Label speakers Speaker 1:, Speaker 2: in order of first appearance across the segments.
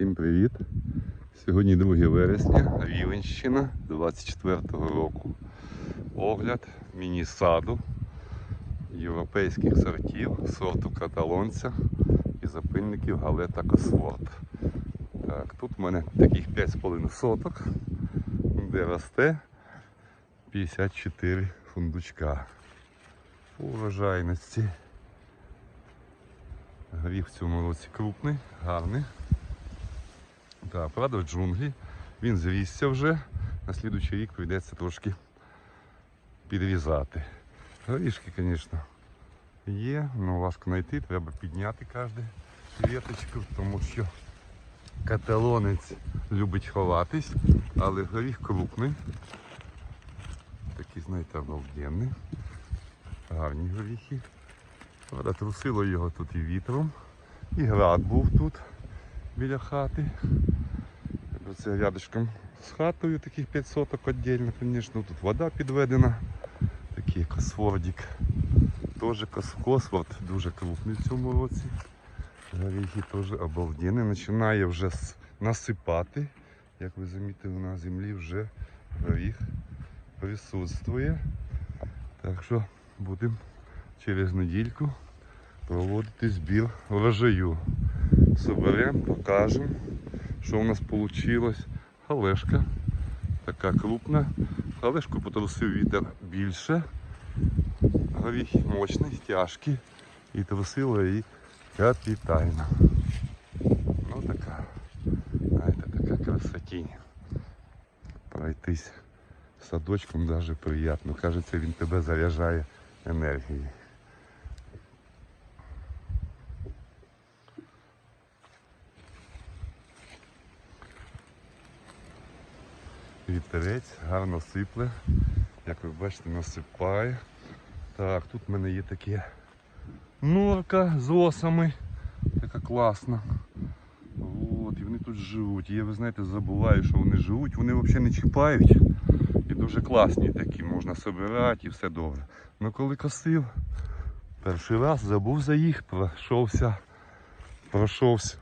Speaker 1: Всім привіт! Сьогодні 2 вересня, Рівенщина 24-го року. Огляд міні-саду європейських сортів, сорту каталонця і запильників Галета Косворд. Так, тут в мене таких 5,5 соток, де росте 54 фундучка. По урожайності. Гріх в цьому році крупний, гарний. Так, правда, в джунглі. Він зрісся вже. На слідуючий рік прийдеться трошки підрізати. Горішки, звісно, є, але важко знайти, треба підняти кожну віточку, тому що каталонець любить ховатись, але горіх крупний. Такий, знаєте, обалденний. Гарні горіхи. Правда, трусило його тут і вітром. І град був тут біля хати. Оце рядышком з хатою таких 5 соток віддільно, звісно. Тут вода підведена. Такий косвордик. Теж кос- косворд дуже крупний в цьому році. Горіхи теж обалденні. Починає вже насипати. Як ви замітили, на землі вже горіх присутствує. Так що будемо через недільку проводити збір врожаю. Соберемо, покажемо, що у нас вийшло. Халешка така крупна. Халешку потрусив вітер більше. Горіх мощний, тяжкий. І трусило її капітально. Ну така, знаєте, така красотінь. Пройтись садочком даже приємно. Кажеться, він тебе заряджає енергією. Вітерець гарно сипле, як ви бачите, насипає. Так, тут в мене є таке норка з осами. Така класна. От, і вони тут живуть. Я, ви знаєте, забуваю, що вони живуть. Вони взагалі не чіпають. І дуже класні такі, можна собирати і все добре. Ну коли косив, перший раз забув за їх, пройшовся, пройшовся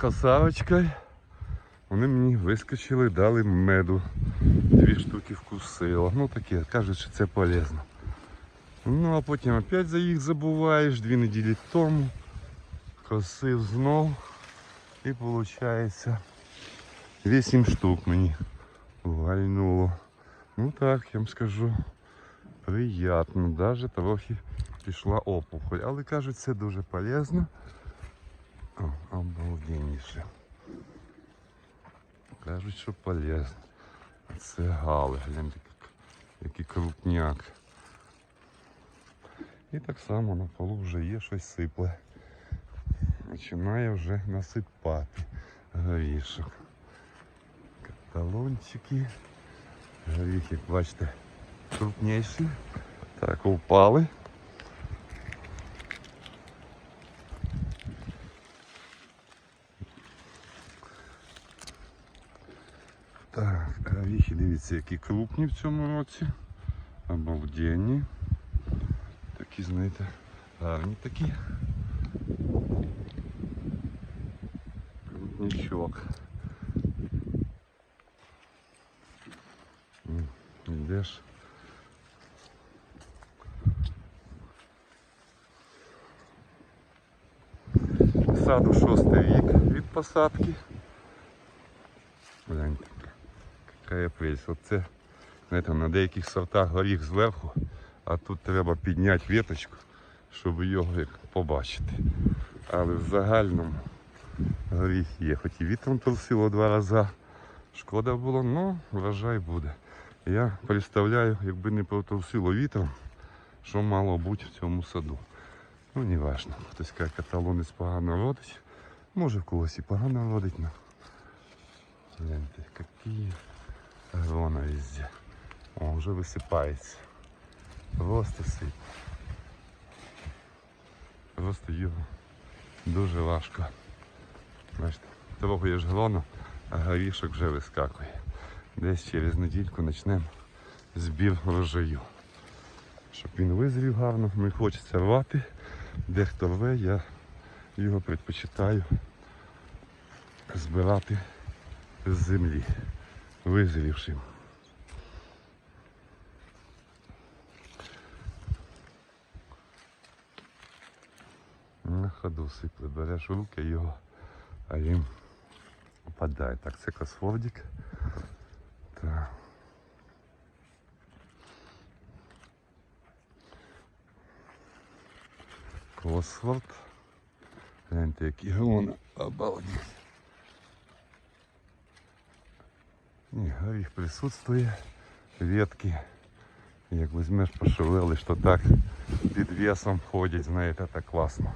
Speaker 1: косарочкою. Вони мені вискочили, дали меду. Дві штуки вкусило. Ну таке, кажуть, що це полезно. Ну а потім опять за їх забуваєш, дві неділі тому. Косив знов. І виходить 8 штук мені вальнуло. Ну так, я вам скажу. Приятно. Даже трохи пішла опухоль. Але кажуть, це дуже полезно. Обалденніше. Кажуть, що полезно. Це гали, гляньте, який крупняк. І так само на полу вже є щось сипле. Починає вже насипати горішок. Каталончики. Горіх, як бачите, крупніші. Так, упали. дивіться, які крупні в цьому році. Обалденні. Такі, знаєте, гарні такі. Крупнячок. М, Йдеш. Саду шостий рік від посадки. Яка прелість. Оце, знаєте, на деяких сортах горіх зверху, а тут треба підняти віточку, щоб його як побачити. Але в загальному горіх є. Хоч і вітром трусило два рази. Шкода було, але врожай буде. Я представляю, якби не протрусило вітром, що мало бути в цьому саду. Ну, не важно. Хтось каже, каталонець погано родить. Може в когось і погано родить, але Гляньте, какие грона везде. О, вже висипається. Просто сип. Просто його дуже важко. Бачите, трогуєш гроно, а горішок вже вискакує. Десь через недільку почнемо збір врожаю. Щоб він визрів гарно, не хочеться рвати. Дехто рве, я його предпочитаю збирати з землі, визрівшим. На ходу сипле, береш руки його, а він опадає. Так, це кросфордик. Так. Кросфорд. Гляньте, які грони. Обалдеть. Ні, горіх присутствує. Ветки. Як візьмеш пошевелиш, то так під весом ходять, знаєте, так класно.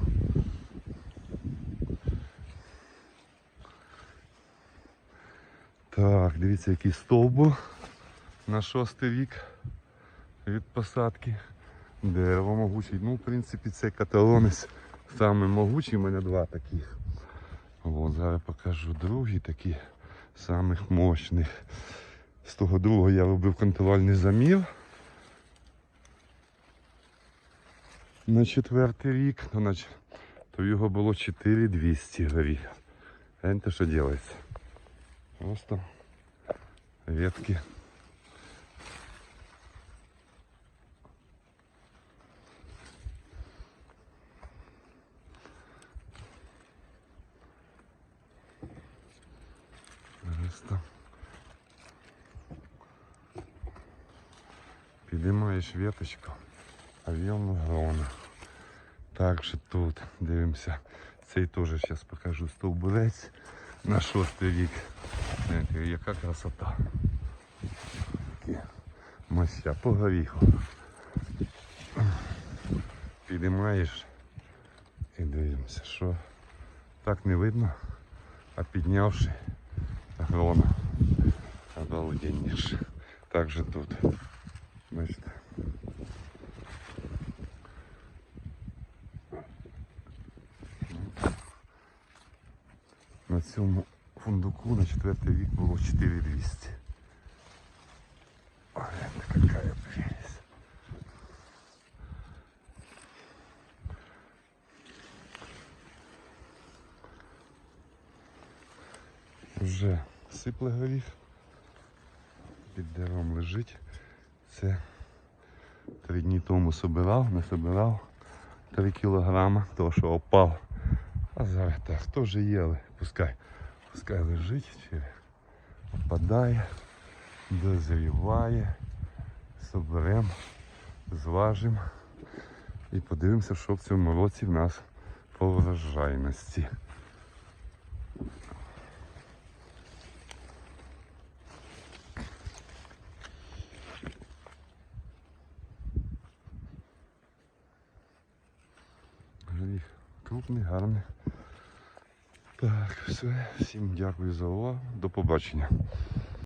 Speaker 1: Так, дивіться, який стовбур на шостий рік від посадки. Дерево могучий. Ну, в принципі, цей каталонець самий могучий, у мене два таких. От, зараз покажу другий такий, самих мощних. З того другого я робив контрольний замір. На четвертий рік, то, нач- то його було 4200 горіх. Гляньте, що робиться. Просто ветки. Просто підіймаєш веточку, а в'єм грона. Так що тут дивимося. Цей теж зараз покажу стовбурець на шостий рік. Яка красота. Мася по горіху. Підіймаєш і дивимося, що так не видно, а піднявши грона. Обалденніше. Так же тут. Бачите. На цьому фундуку на четвертий вік було 4200. Ой, какая прелесть. Вже сипле горіх. Під деревом лежить. Це три дні тому собирав, не собирав 3 кілограма, того що опав. А зараз так, теж їли, пускай, пускай лежить, опадає, дозріває, соберемо, зважимо і подивимося, що в цьому році в нас по врожайності. Горіх крупний, гарний. Так, все. Всім дякую за увагу. До побачення.